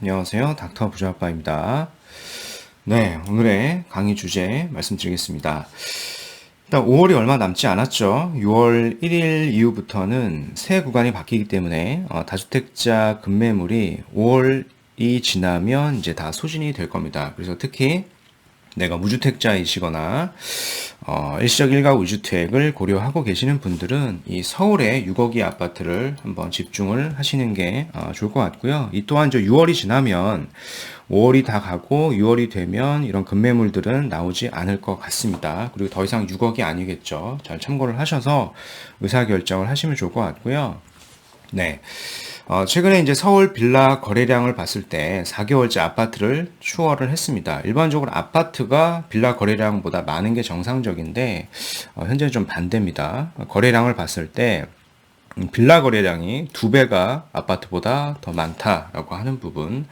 안녕하세요. 닥터 부자아빠입니다. 네, 오늘의 강의 주제 말씀드리겠습니다. 일단 5월이 얼마 남지 않았죠. 6월 1일 이후부터는 새 구간이 바뀌기 때문에 어, 다주택자 급매물이 5월이 지나면 이제 다 소진이 될 겁니다. 그래서 특히 내가 무주택자이시거나 어, 일시적 일가구 주택을 고려하고 계시는 분들은 이 서울의 6억이 아파트를 한번 집중을 하시는 게 어, 좋을 것 같고요. 이 또한 저 6월이 지나면 5월이 다 가고 6월이 되면 이런 급매물들은 나오지 않을 것 같습니다. 그리고 더 이상 6억이 아니겠죠. 잘 참고를 하셔서 의사결정을 하시면 좋을 것 같고요. 네. 어, 최근에 이제 서울 빌라 거래량을 봤을 때 4개월째 아파트를 추월을 했습니다. 일반적으로 아파트가 빌라 거래량보다 많은 게 정상적인데 어, 현재 좀 반대입니다. 거래량을 봤을 때 음, 빌라 거래량이 두 배가 아파트보다 더 많다라고 하는 부분.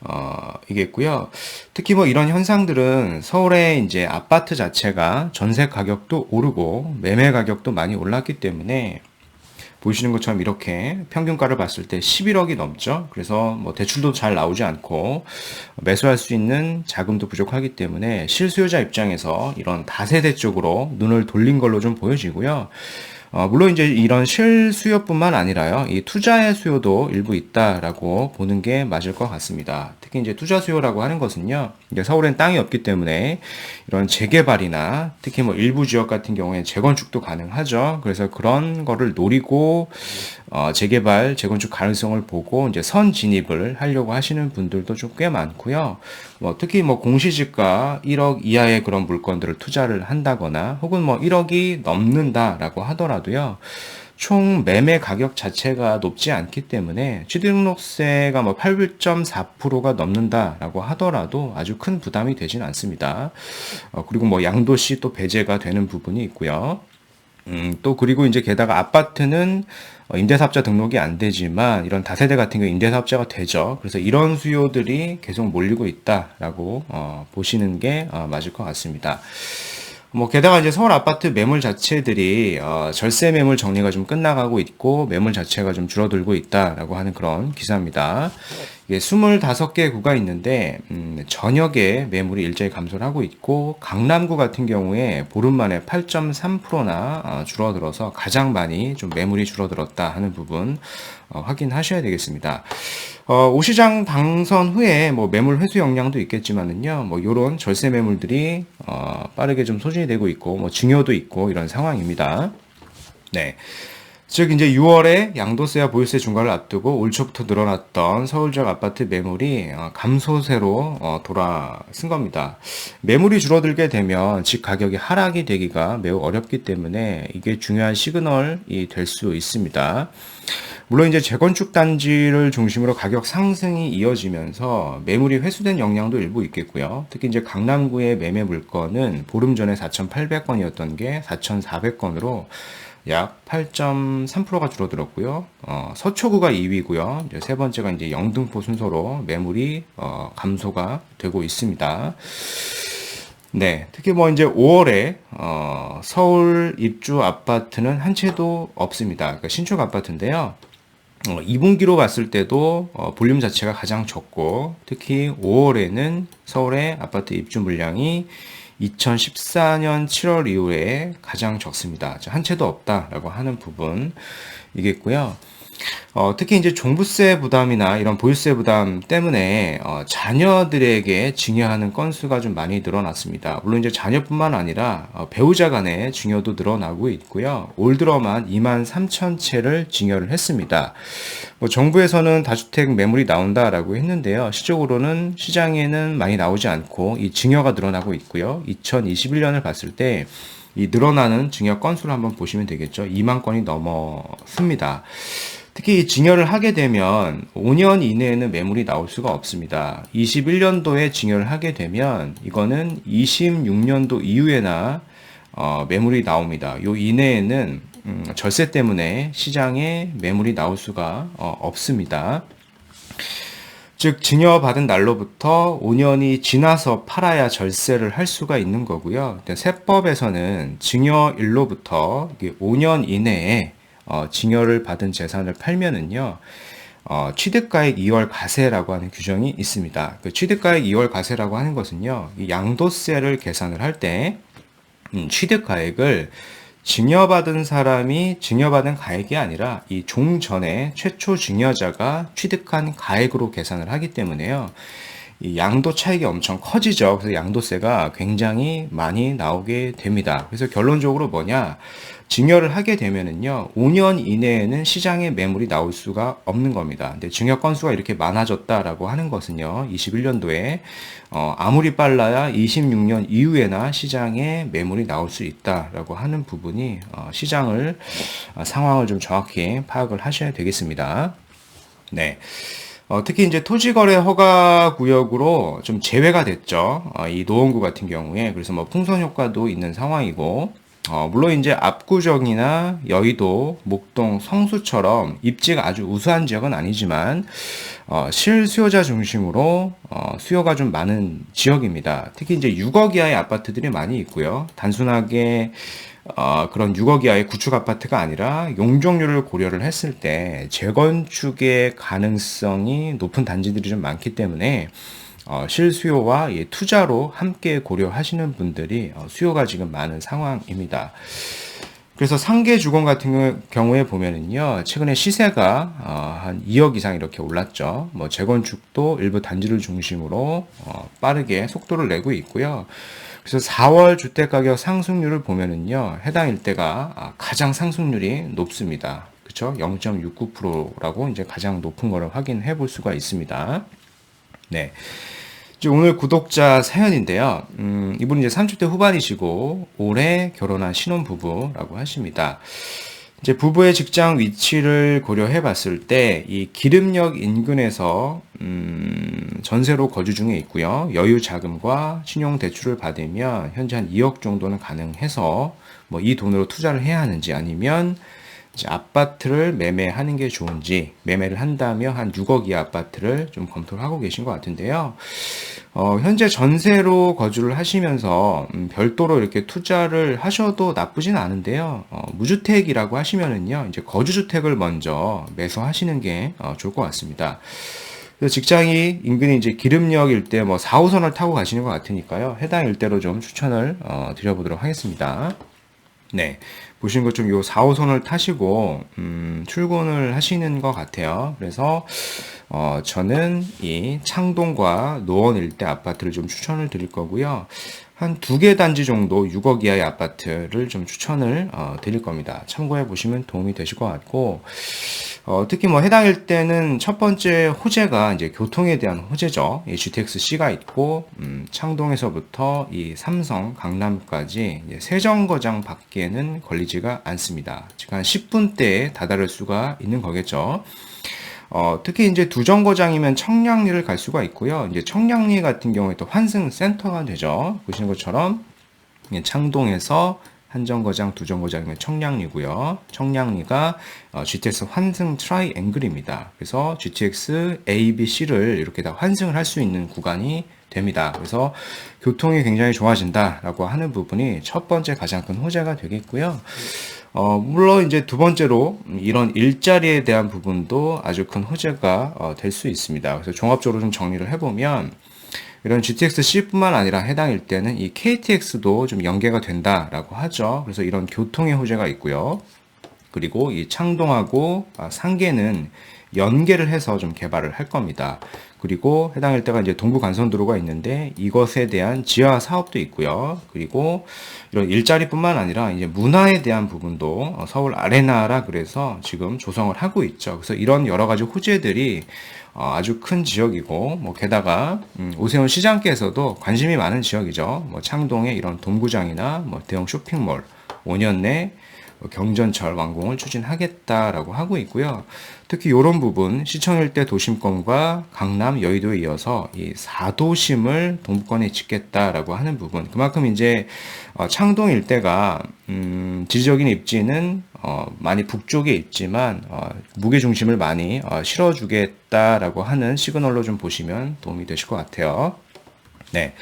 어, 이겠고요. 특히 뭐 이런 현상들은 서울의 이제 아파트 자체가 전세 가격도 오르고 매매 가격도 많이 올랐기 때문에 보시는 것처럼 이렇게 평균가를 봤을 때 11억이 넘죠. 그래서 뭐 대출도 잘 나오지 않고 매수할 수 있는 자금도 부족하기 때문에 실수요자 입장에서 이런 다세대 쪽으로 눈을 돌린 걸로 좀 보여지고요. 어, 물론 이제 이런 실수요뿐만 아니라요, 이 투자의 수요도 일부 있다라고 보는 게 맞을 것 같습니다. 특히 이제 투자 수요라고 하는 것은요, 이제 서울엔 땅이 없기 때문에 이런 재개발이나 특히 뭐 일부 지역 같은 경우에 재건축도 가능하죠. 그래서 그런 거를 노리고 어, 재개발, 재건축 가능성을 보고 이제 선 진입을 하려고 하시는 분들도 좀 꽤 많고요. 뭐 특히 뭐 공시지가 1억 이하의 그런 물건들을 투자를 한다거나 혹은 뭐 1억이 넘는다라고 하더라도요. 총 매매 가격 자체가 높지 않기 때문에 취등록세가 뭐 8.4%가 넘는다라고 하더라도 아주 큰 부담이 되진 않습니다. 어, 그리고 뭐 양도시 또 배제가 되는 부분이 있고요. 음, 또 그리고 이제 게다가 아파트는 어, 임대사업자 등록이 안 되지만 이런 다세대 같은 경우 임대사업자가 되죠. 그래서 이런 수요들이 계속 몰리고 있다라고 어, 보시는 게 어, 맞을 것 같습니다. 뭐 게다가 이제 서울 아파트 매물 자체들이 어, 절세 매물 정리가 좀 끝나가고 있고 매물 자체가 좀 줄어들고 있다라고 하는 그런 기사입니다. 이게 25개 구가 있는데 음, 전역에 매물이 일제히 감소를 하고 있고 강남구 같은 경우에 보름 만에 8.3%나 어, 줄어들어서 가장 많이 좀 매물이 줄어들었다 하는 부분 어, 확인하셔야 되겠습니다. 어, 오시장 당선 후에 뭐 매물 회수 역량도 있겠지만은요, 뭐 요런 절세 매물들이 어, 빠르게 좀 소진이 되고 있고, 뭐 증여도 있고 이런 상황입니다. 네. 즉 이제 6월에 양도세와 보유세 중과를 앞두고 올 초부터 늘어났던 서울 지역 아파트 매물이 어, 감소세로 어, 돌아선 겁니다. 매물이 줄어들게 되면 집 가격이 하락이 되기가 매우 어렵기 때문에 이게 중요한 시그널이 될 수 있습니다. 물론 이제 재건축 단지를 중심으로 가격 상승이 이어지면서 매물이 회수된 영향도 일부 있겠고요. 특히 이제 강남구의 매매 물건은 보름 전에 4,800건이었던 게 4,400건으로 약 8.3%가 줄어들었고요. 어, 서초구가 2위고요. 이제 세 번째가 이제 영등포 순서로 매물이 어, 감소가 되고 있습니다. 네, 특히 뭐 이제 5월에 어, 서울 입주 아파트는 한 채도 없습니다. 그러니까 신축 아파트인데요. 어, 2분기로 봤을 때도 어, 볼륨 자체가 가장 적고 특히 5월에는 서울의 아파트 입주 물량이 2014년 7월 이후에 가장 적습니다. 한 채도 없다라고 하는 부분이겠고요. 어, 특히 이제 종부세 부담이나 이런 보유세 부담 때문에 어, 자녀들에게 증여하는 건수가 좀 많이 늘어났습니다. 물론 이제 자녀뿐만 아니라 어, 배우자 간의 증여도 늘어나고 있고요. 올 들어만 2만 3천 채를 증여를 했습니다. 뭐 정부에서는 다주택 매물이 나온다라고 했는데요. 실적으로는 시장에는 많이 나오지 않고 이 증여가 늘어나고 있고요. 2021년을 봤을 때이 늘어나는 증여 건수를 한번 보시면 되겠죠. 2만 건이 넘었습니다. 특히 증여를 하게 되면 5년 이내에는 매물이 나올 수가 없습니다. 21년도에 증여를 하게 되면 이거는 26년도 이후에나 어, 매물이 나옵니다. 요 이내에는 음, 절세 때문에 시장에 매물이 나올 수가 어, 없습니다. 즉 증여받은 날로부터 5년이 지나서 팔아야 절세를 할 수가 있는 거고요. 세법에서는 증여일로부터 5년 이내에 어, 징여를 받은 재산을 팔면은요, 어, 취득가액 2월 가세라고 하는 규정이 있습니다. 그 취득가액 2월 가세라고 하는 것은요, 이 양도세를 계산을 할 때, 음, 취득가액을 증여받은 사람이 증여받은 가액이 아니라 이 종전에 최초 증여자가 취득한 가액으로 계산을 하기 때문에요. 이 양도 차익이 엄청 커지죠. 그래서 양도세가 굉장히 많이 나오게 됩니다. 그래서 결론적으로 뭐냐? 증여를 하게 되면은요, 5년 이내에는 시장에 매물이 나올 수가 없는 겁니다. 근데 증여 건수가 이렇게 많아졌다라고 하는 것은요, 21년도에 어, 아무리 빨라야 26년 이후에나 시장에 매물이 나올 수 있다라고 하는 부분이 어, 시장을 어, 상황을 좀 정확히 파악을 하셔야 되겠습니다. 네. 어, 특히 이제 토지거래 허가 구역으로 좀 제외가 됐죠. 어, 이 노원구 같은 경우에 그래서 뭐 풍선 효과도 있는 상황이고 어, 물론 이제 압구정이나 여의도, 목동, 성수처럼 입지가 아주 우수한 지역은 아니지만 어, 실수요자 중심으로 어, 수요가 좀 많은 지역입니다. 특히 이제 6억 이하의 아파트들이 많이 있고요. 단순하게 어, 그런 6억 이하의 구축 아파트가 아니라 용적률을 고려를 했을 때 재건축의 가능성이 높은 단지들이 좀 많기 때문에 어, 실수요와 예, 투자로 함께 고려하시는 분들이 어, 수요가 지금 많은 상황입니다. 그래서 상계 주공 같은 경우에 보면은요, 최근에 시세가 어, 한 2억 이상 이렇게 올랐죠. 뭐 재건축도 일부 단지를 중심으로 어, 빠르게 속도를 내고 있고요. 그래서 4월 주택 가격 상승률을 보면은요, 해당 일대가 아, 가장 상승률이 높습니다. 그쵸? 0.69%라고 이제 가장 높은 거를 확인해 볼 수가 있습니다. 네. 오늘 구독자 사연인데요. 음, 이분은 이제 30대 후반이시고 올해 결혼한 신혼 부부라고 하십니다. 이제 부부의 직장 위치를 고려해 봤을 때 이 기름역 인근에서 음, 전세로 거주 중에 있고요. 여유 자금과 신용 대출을 받으면 현재 한 2억 정도는 가능해서 뭐 이 돈으로 투자를 해야 하는지 아니면 아파트를 매매하는 게 좋은지 매매를 한다면 한 6억 이하 아파트를 좀 검토를 하고 계신 것 같은데요. 어, 현재 전세로 거주를 하시면서 음, 별도로 이렇게 투자를 하셔도 나쁘진 않은데요. 어, 무주택이라고 하시면은요, 이제 거주주택을 먼저 매수하시는 게 어, 좋을 것 같습니다. 직장이 인근이 이제 기름역 일대 뭐 4호선을 타고 가시는 것 같으니까요. 해당 일대로 좀 추천을 어, 드려보도록 하겠습니다. 네. 보시는 것처럼 요 4 호선을 타시고, 음, 출근을 하시는 것 같아요. 그래서, 어, 저는 이 창동과 노원 일대 아파트를 좀 추천을 드릴 거고요. 한 두 개 단지 정도 6억 이하의 아파트를 좀 추천을 어, 드릴 겁니다. 참고해 보시면 도움이 되실 것 같고, 어, 특히 뭐 해당일 때는 첫 번째 호재가 이제 교통에 대한 호재죠. 이 GTX-C가 있고, 음, 창동에서부터 이 삼성, 강남까지 세 정거장 밖에는 걸리지가 않습니다. 즉 한 10분대에 다다를 수가 있는 거겠죠. 어, 특히 이제 두 정거장이면 청량리를 갈 수가 있고요. 이제 청량리 같은 경우에 또 환승 센터가 되죠. 보시는 것처럼 창동에서 한정거장, 두정거장이면 청량리고요. 청량리가 어, GTX 환승 트라이앵글입니다. 그래서 GTX A, B, C를 이렇게 다 환승을 할 수 있는 구간이 됩니다. 그래서 교통이 굉장히 좋아진다라고 하는 부분이 첫 번째 가장 큰 호재가 되겠고요. 어, 물론 이제 두 번째로 이런 일자리에 대한 부분도 아주 큰 호재가 어, 될수 있습니다. 그래서 종합적으로 좀 정리를 해보면 이런 GTX-C뿐만 아니라 해당일 때는 이 KTX도 좀 연계가 된다라고 하죠. 그래서 이런 교통의 호재가 있고요. 그리고 이 창동하고 아, 상계는 연계를 해서 좀 개발을 할 겁니다. 그리고 해당 일대가 이제 동부 간선도로가 있는데 이것에 대한 지하 사업도 있고요. 그리고 이런 일자리뿐만 아니라 이제 문화에 대한 부분도 어, 서울 아레나라 그래서 지금 조성을 하고 있죠. 그래서 이런 여러 가지 호재들이 어, 아주 큰 지역이고 뭐 게다가 음, 오세훈 시장께서도 관심이 많은 지역이죠. 뭐 창동에 이런 동구장이나 뭐 대형 쇼핑몰 5년 내 경전철 완공을 추진하겠다라고 하고 있고요. 특히 이런 부분 시청 일대 도심권과 강남 여의도에 이어서 이 4도심을 동부권에 짓겠다라고 하는 부분 그만큼 이제 어, 창동 일대가 음, 지리적인 입지는 어, 많이 북쪽에 있지만 어, 무게 중심을 많이 어, 실어주겠다라고 하는 시그널로 좀 보시면 도움이 되실 것 같아요. 네.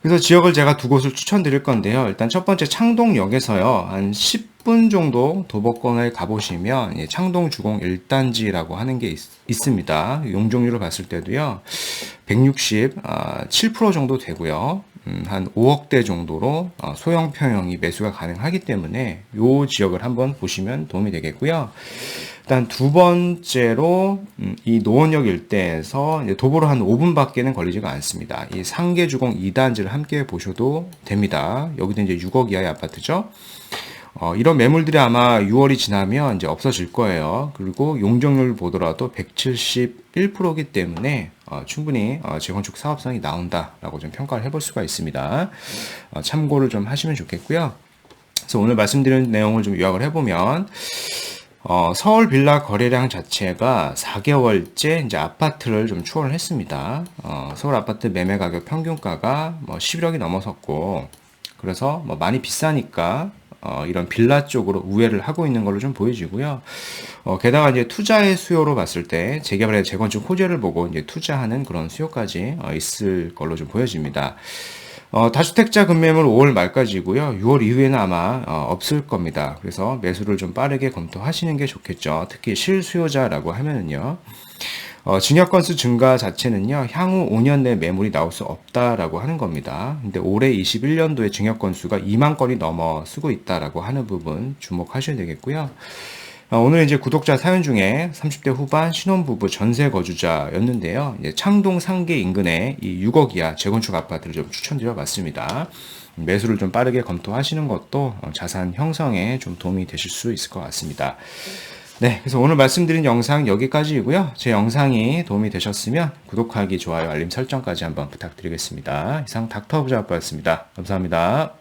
그래서 지역을 제가 두 곳을 추천드릴 건데요. 일단 첫 번째 창동역에서요. 한 10. 10분 정도 도보권을 가보시면 예, 창동 주공 1단지라고 하는 게 있, 있습니다. 용적률을 봤을 때도요. 167% 정도 되고요. 음, 한 5억대 정도로 어, 소형 평형이 매수가 가능하기 때문에 이 지역을 한번 보시면 도움이 되겠고요. 일단 두 번째로 음, 이 노원역 일대에서 도보로 한 5분밖에는 걸리지가 않습니다. 이 상계주공 2단지를 함께 보셔도 됩니다. 여기도 이제 6억 이하의 아파트죠. 어, 이런 매물들이 아마 6월이 지나면 이제 없어질 거예요. 그리고 용적률 보더라도 171%이기 때문에 어, 충분히 어, 재건축 사업성이 나온다라고 좀 평가를 해볼 수가 있습니다. 어, 참고를 좀 하시면 좋겠고요. 그래서 오늘 말씀드린 내용을 좀 요약을 해보면 어, 서울 빌라 거래량 자체가 4개월째 이제 아파트를 좀 추월을 했습니다. 어, 서울 아파트 매매 가격 평균가가 뭐 11억이 넘어섰고, 그래서 뭐 많이 비싸니까 어, 이런 빌라 쪽으로 우회를 하고 있는 걸로 좀 보여지고요. 어, 게다가 이제 투자의 수요로 봤을 때 재개발의 재건축 호재를 보고 이제 투자하는 그런 수요까지 어, 있을 걸로 좀 보여집니다. 어, 다주택자 급매물 5월 말까지고요. 6월 이후에는 아마 어, 없을 겁니다. 그래서 매수를 좀 빠르게 검토하시는 게 좋겠죠. 특히 실수요자라고 하면은요. 어, 증여 건수 증가 자체는요, 향후 5년 내 매물이 나올 수 없다라고 하는 겁니다. 근데 올해 21년도에 증여 건수가 2만 건이 넘어 쓰고 있다라고 하는 부분 주목하셔야 되겠고요. 어, 오늘 이제 구독자 사연 중에 30대 후반 신혼부부 전세 거주자였는데요. 창동 상계 인근에 이 6억 이하 재건축 아파트를 좀 추천드려 봤습니다. 매수를 좀 빠르게 검토하시는 것도 어, 자산 형성에 좀 도움이 되실 수 있을 것 같습니다. 네, 그래서 오늘 말씀드린 영상 여기까지이고요. 제 영상이 도움이 되셨으면 구독하기, 좋아요, 알림 설정까지 한번 부탁드리겠습니다. 이상 닥터 부자아빠였습니다. 감사합니다.